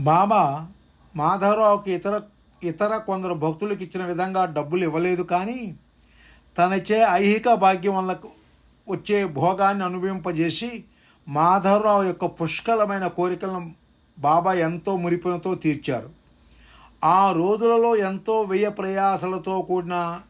బాబా మాధవరావుకి ఇతర ఇతర కొందరు భక్తులకు ఇచ్చిన విధంగా డబ్బులు ఇవ్వలేదు కానీ తనచే ఐహిక భాగ్యం వల్ల వచ్చే భోగాన్ని అనుభవింపజేసి మాధవరావు యొక్క పుష్కలమైన కోరికలను బాబా ఎంతో మురిపంతో తీర్చారు. ఆ రోజులలో ఎంతో వ్యయ ప్రయాసలతో కూడిన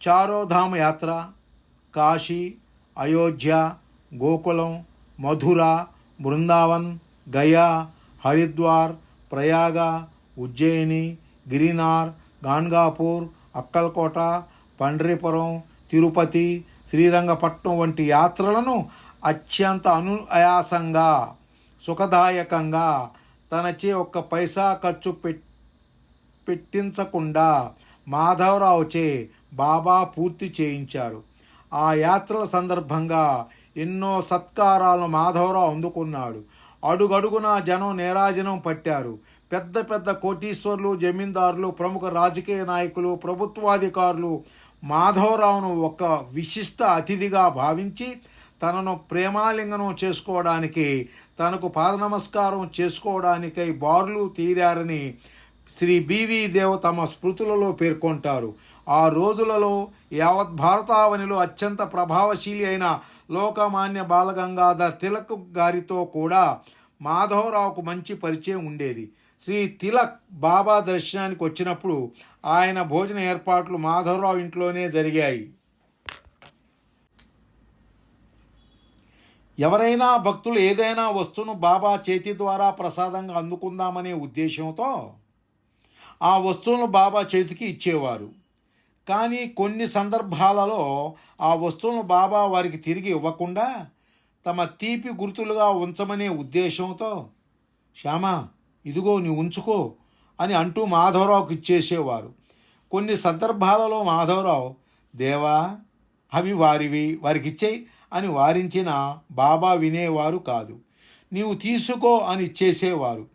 చారోధామ యాత్ర కాశీ అయోధ్య గోకులం మధుర బృందావన్ గయా హరిద్వార్ ప్రయాగ ఉజ్జయిని గిరినార్ గాన్గాపూర్ అక్కల్కోట పండ్రీపురం తిరుపతి శ్రీరంగపట్నం వంటి యాత్రలను అత్యంత అనుయాసంగా సుఖదాయకంగా తనచే ఒక్క పైసా ఖర్చు పెట్ పెట్టించకుండా మాధవరావుచే బాబా పూర్తి చేయించారు. ఆ యాత్రల సందర్భంగా ఎన్నో సత్కారాలను మాధవరావు అందుకున్నాడు. అడుగడుగునా జనం నేరాజనం పట్టారు. పెద్ద పెద్ద కోటీశ్వర్లు జమీందారులు ప్రముఖ రాజకీయ నాయకులు ప్రభుత్వాధికారులు మాధవరావును ఒక విశిష్ట అతిథిగా భావించి తనను ప్రేమాలింగనం చేసుకోవడానికి తనకు పాదనమస్కారం చేసుకోవడానికై బారులు తీరారని శ్రీ బివి దేవ్ తమ స్మృతులలో పేర్కొంటారు. ఆ రోజులలో యావత్ భారతావనిలో అత్యంత ప్రభావశీలి అయిన లోకమాన్య బాలగంగాధర్ తిలక్ గారితో కూడా మాధవరావుకు మంచి పరిచయం ఉండేది. శ్రీ తిలక్ బాబా దర్శనానికి వచ్చినప్పుడు ఆయన భోజన ఏర్పాట్లు మాధవరావు ఇంట్లోనే జరిగాయి. ఎవరైనా భక్తులు ఏదైనా వస్తువును బాబా చేతి ద్వారా ప్రసాదంగా అందుకుందామనే ఉద్దేశంతో ఆ వస్తువులను బాబా చేతికి ఇచ్చేవారు. కానీ కొన్ని సందర్భాలలో ఆ వస్తువును బాబా వారికి తిరిగి ఇవ్వకుండా తమ తీపి గుర్తులుగా ఉంచమనే ఉద్దేశంతో శ్యామ ఇదిగో నీ ఉంచుకో అని అంటూ మాధవరావుకి ఇచ్చేసేవారు. కొన్ని సందర్భాలలో మాధవరావు దేవా అవి వారివి వారికి ఇచ్చేయి అని వారించిన బాబా వినేవారు కాదు. నీవు తీసుకో అని ఇచ్చేసేవారు.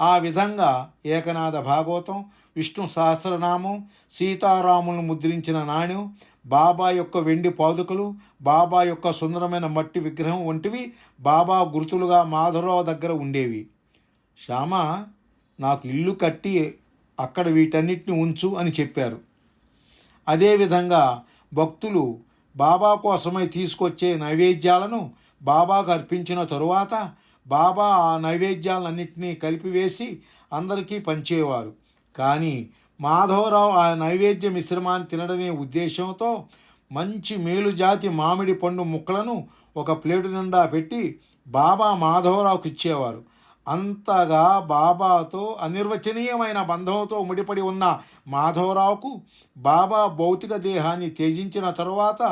ఆ విధంగా ఏకనాథ భాగవతం విష్ణు సహస్రనామం సీతారాములను ముద్రించిన నాణ్యం బాబా యొక్క వెండి పాదుకలు బాబా యొక్క సుందరమైన మట్టి విగ్రహం వంటివి బాబా గుర్తులుగా మాధవరావు దగ్గర ఉండేవి. శ్యామ నాకు ఇల్లు కట్టి అక్కడ వీటన్నిటిని ఉంచు అని చెప్పారు. అదేవిధంగా భక్తులు బాబా కోసమై తీసుకొచ్చే నైవేద్యాలను బాబాకు అర్పించిన తరువాత బాబా ఆ నైవేద్యాలన్నింటినీ కలిపివేసి అందరికీ పంచేవారు. కానీ మాధవరావు ఆ నైవేద్య మిశ్రమాన్ని తినడమే ఉద్దేశంతో మంచి మేలుజాతి మామిడి పండు ముక్కలను ఒక ప్లేటు నిండా పెట్టి బాబా మాధవరావుకి ఇచ్చేవారు. అంతగా బాబాతో అనిర్వచనీయమైన బంధంతో ముడిపడి ఉన్న మాధవరావుకు బాబా భౌతిక దేహాన్ని త్యజించిన తరువాత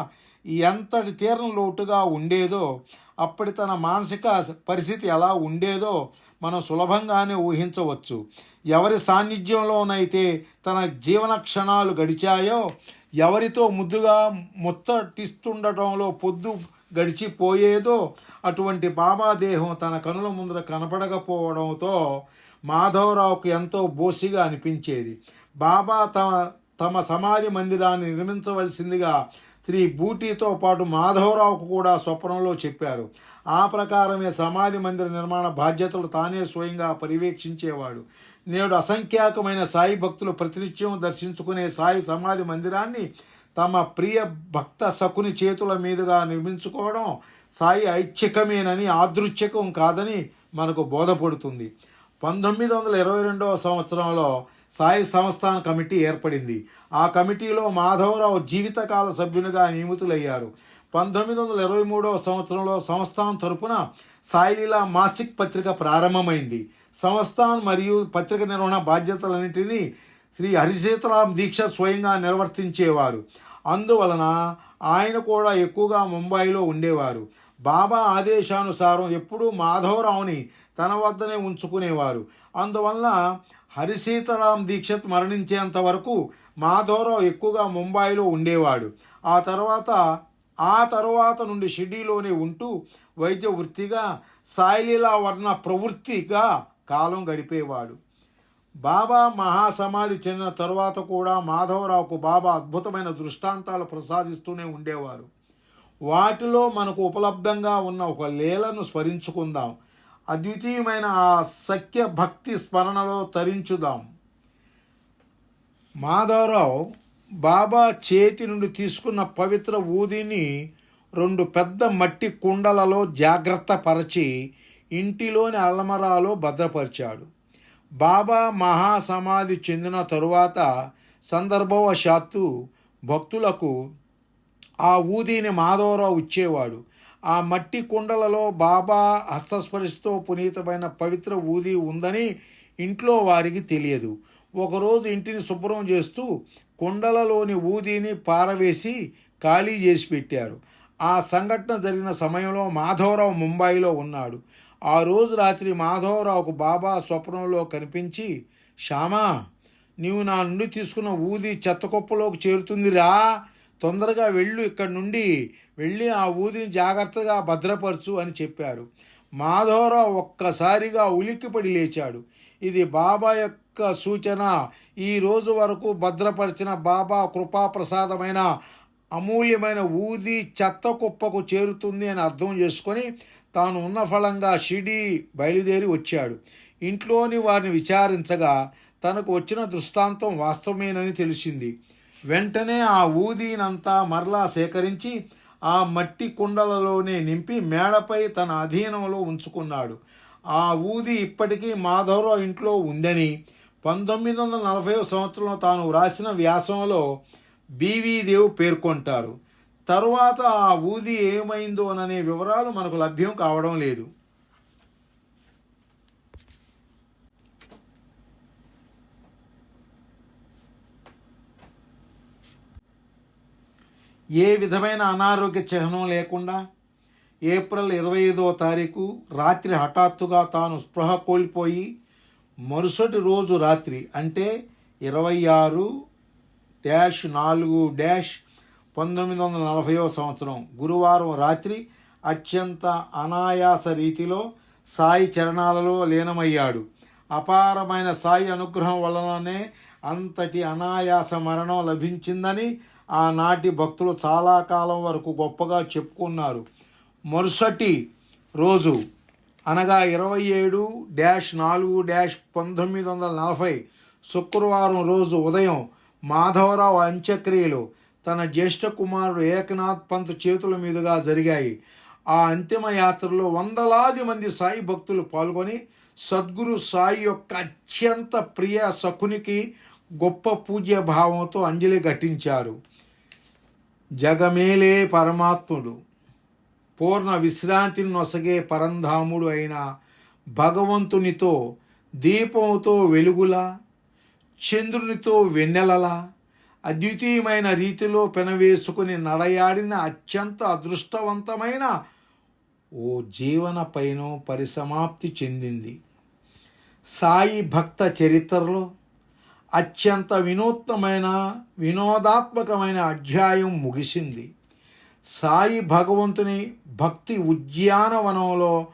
ఎంతటి తీరం లోటుగా ఉండేదో అప్పటి తన మానసిక పరిస్థితి ఎలా ఉండేదో మనం సులభంగానే ఊహించవచ్చు. ఎవరి సాన్నిధ్యంలోనైతే తన జీవన క్షణాలు గడిచాయో ఎవరితో ముద్దుగా ముత్తటిస్తుండటంలో పొద్దు గడిచిపోయేదో అటువంటి బాబా దేహం తన కనుల ముందర కనపడకపోవడంతో మాధవరావుకు ఎంతో బోసిగా అనిపించేది. బాబా తమ తమ సమాధి మందిరాన్ని నిర్మించవలసిందిగా శ్రీ బూటీతో పాటు మాధవరావుకు కూడా స్వప్నంలో చెప్పారు. ఆ ప్రకారమే సమాధి మందిర నిర్మాణ బాధ్యతలు తానే స్వయంగా పర్యవేక్షించేవాడు. నేడు అసంఖ్యాకమైన సాయి భక్తులు ప్రతినిత్యం దర్శించుకునే సాయి సమాధి మందిరాన్ని తమ ప్రియ భక్త సకుని చేతుల మీదుగా నిర్మించుకోవడం సాయి ఐచ్ఛికమేనని ఆదృచ్ఛికం కాదని మనకు బోధపడుతుంది. పంతొమ్మిది వందల ఇరవై రెండవ సంవత్సరంలో సాయి సంస్థాన కమిటీ ఏర్పడింది. ఆ కమిటీలో మాధవరావు జీవితకాల సభ్యునిగా నియమితులయ్యారు. పంతొమ్మిది వందల ఇరవై మూడవ సంవత్సరంలో సంస్థానం తరపున సాయిలీలా మాసిక్ పత్రిక ప్రారంభమైంది. సంస్థాన్ మరియు పత్రిక నిర్వహణ బాధ్యతలన్నింటినీ శ్రీ హరిశీతరాం దీక్ష స్వయంగా నిర్వర్తించేవారు. అందువలన ఆయన కూడా ఎక్కువగా ముంబైలో ఉండేవారు. బాబా ఆదేశానుసారం ఎప్పుడూ మాధవరావుని తన వద్దనే ఉంచుకునేవారు. అందువల్ల హరిసీతారాం దీక్షత్ మరణించేంత వరకు మాధవరావు ఎక్కువగా ముంబైలో ఉండేవాడు. ఆ తర్వాత ఆ తర్వాత నుండి షిర్డీలోనే ఉంటూ వైద్య వృత్తిగా సాయిలీలా వర్ణ ప్రవృత్తిగా కాలం గడిపేవాడు. బాబా మహాసమాధి చెందిన తరువాత కూడా మాధవరావుకు బాబా అద్భుతమైన దృష్టాంతాలు ప్రసాదిస్తూనే ఉండేవారు. వాటిలో మనకు ఉపలబ్ధంగా ఉన్న ఒక లీలను స్మరించుకుందాం. అద్వితీయమైన ఆ సఖ్య భక్తి స్మరణలో తరించుదాం. మాధవరావు బాబా చేతి నుండి తీసుకున్న పవిత్ర ఊదిని రెండు పెద్ద మట్టి కుండలలో జాగ్రత్త పరచి ఇంటిలోని అల్మరాలో భద్రపరిచాడు. బాబా మహాసమాధి చెందిన తరువాత సందర్భవశాత్తు భక్తులకు ఆ ఊదిని మాధవరావు ఇచ్చేవాడు. ఆ మట్టి కుండలలో బాబా హస్తస్పరిశతో పునీతమైన పవిత్ర ఊది ఉందని ఇంట్లో వారికి తెలియదు. ఒకరోజు ఇంటిని శుభ్రం చేస్తూ కుండలలోని ఊదిని పారవేసి ఖాళీ చేసి పెట్టారు. ఆ సంఘటన జరిగిన సమయంలో మాధవరావు ముంబైలో ఉన్నాడు. ఆ రోజు రాత్రి మాధవరావుకు బాబా స్వప్నంలో కనిపించి శ్యామా నీవు నా నుండి తీసుకున్న ఊది చెత్త కుప్పలోకి చేరుతుందిరా. తొందరగా వెళ్ళు ఇక్కడి నుండి వెళ్ళి ఆ ఊదిని జాగ్రత్తగా భద్రపరచు అని చెప్పారు. మాధవరావు ఒక్కసారిగా ఉలిక్కిపడి లేచాడు. ఇది బాబా యొక్క సూచన. ఈ రోజు వరకు భద్రపరిచిన బాబా కృపాప్రసాదమైన అమూల్యమైన ఊది చెత్త కుప్పకు చేరుతుంది అని అర్థం చేసుకొని తాను ఉన్న ఫలంగా షిడి బయలుదేరి వచ్చాడు. ఇంట్లోని వారిని విచారించగా తనకు వచ్చిన దృష్టాంతం వాస్తవమేనని తెలిసింది. వెంటనే ఆ ఊదీనంతా మరలా సేకరించి ఆ మట్టి కుండలలోనే నింపి మేడపై తన అధీనంలో ఉంచుకున్నాడు. ఆ ఊది ఇప్పటికీ మాధవరావు ఇంట్లో ఉందని పంతొమ్మిది వందల నలభై సంవత్సరంలో తాను వ్రాసిన వ్యాసంలో బీవీదేవ్ పేర్కొంటారు. తరువాత ఆ ఊది ఏమైందోననే వివరాలు మనకు లభ్యం కావడం లేదు. ఏ విధమైన అనారోగ్య చిహ్నం లేకుండా ఏప్రిల్ ఇరవై ఐదో తారీఖు రాత్రి హఠాత్తుగా తాను స్పృహ కోల్పోయి మరుసటి రోజు రాత్రి అంటే ఇరవై ఆరు డ్యాష్ నాలుగు డ్యాష్ పంతొమ్మిది వందల నలభైవ సంవత్సరం గురువారం రాత్రి అత్యంత అనాయాస రీతిలో సాయి చరణాలలో లీనమయ్యాడు. అపారమైన సాయి అనుగ్రహం వలననే అంతటి అనాయాస మరణం లభించిందని ఆనాటి భక్తులు చాలా కాలం వరకు గొప్పగా చెప్పుకున్నారు. మరుసటి రోజు అనగా ఇరవై ఏడు డ్యాష్ నాలుగు డ్యాష్ పంతొమ్మిది వందల నలభై శుక్రవారం రోజు ఉదయం మాధవరావు అంత్యక్రియలు తన జ్యేష్ఠ కుమారుడు ఏకనాథ్ పంత్ చేతుల మీదుగా జరిగాయి. ఆ అంతిమ యాత్రలో వందలాది మంది సాయి భక్తులు పాల్గొని సద్గురు సాయి యొక్క అత్యంత ప్రియ సఖునికి గొప్ప పూజ్య భావంతో అంజలి ఘటించారు. జగమేలే పరమాత్ముడు. పూర్ణ విశ్రాంతిని నొసగే పరంధాముడు అయిన భగవంతునితో దీపంతో వెలుగులా చంద్రునితో వెన్నెలలా అద్వితీయమైన రీతిలో పెనవేసుకుని నడయాడిన అత్యంత అదృష్టవంతమైన ఓ జీవన పైన పరిసమాప్తి చెందింది. సాయి భక్త చరిత్రలో అత్యంత వినూత్నమైన వినోదాత్మకమైన అధ్యాయం ముగిసింది. సాయి భగవంతుని భక్తి ఉద్యానవనంలో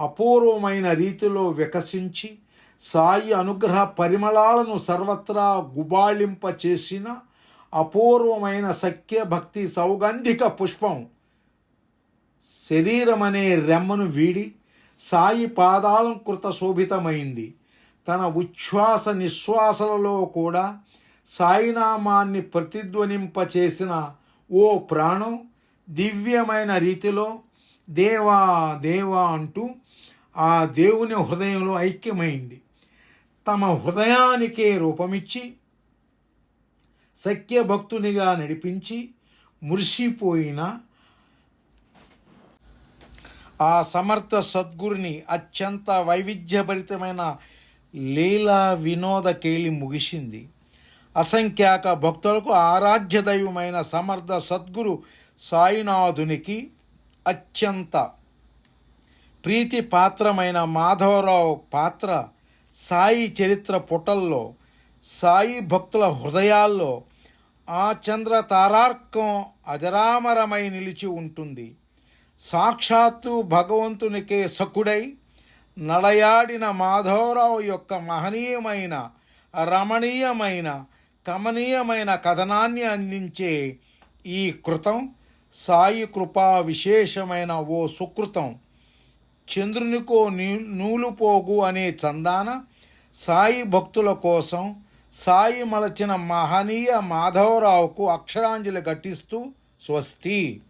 అపూర్వమైన రీతిలో వికసించి సాయి అనుగ్రహ పరిమళాలను సర్వత్రా గుబాళింప చేసిన అపూర్వమైన సఖ్య భక్తి సౌగంధిక పుష్పం శరీరమనే రెమ్మను వీడి సాయి పాదాలం కృత శోభితమైంది. తన ఉచ్ఛ్వాస నిశ్వాసలలో కూడా సాయినామాన్ని ప్రతిధ్వనింపచేసిన ఓ ప్రాణం దివ్యమైన రీతిలో దేవా దేవా అంటూ ఆ దేవుని హృదయంలో ఐక్యమైంది. తమ హృదయానికే రూపమిచ్చి సఖ్యభక్తునిగా నడిపించి మురిసిపోయిన ఆ సమర్థ సద్గురుని అత్యంత వైవిధ్యభరితమైన లీలా వినోద కేలి ముగిసింది. అసంఖ్యాక భక్తులకు ఆరాధ్య దైవమైన సమర్థ సద్గురు సాయినాథునికి అత్యంత ప్రీతి పాత్రమైన మాధవరావు పాత్ర సాయి చరిత్ర పుటల్లో సాయి భక్తుల హృదయాల్లో ఆ చంద్ర తారార్కం అజరామరమై నిలిచి ఉంటుంది. సాక్షాత్తు భగవంతునికే సకుడై నడయాడిన మాధవరావు యొక్క మహనీయమైన రమణీయమైన కమనీయమైన కథనాన్ని అందించే ఈ కృతం సాయి కృపా విశేషమైన ఓ సుకృతం. చంద్రునికో నీ నూలుపోగు అనే చందాన సాయి భక్తుల కోసం సాయి మలచిన మహనీయ మాధవరావుకు అక్షరాంజలి ఘటిస్తూ స్వస్తి.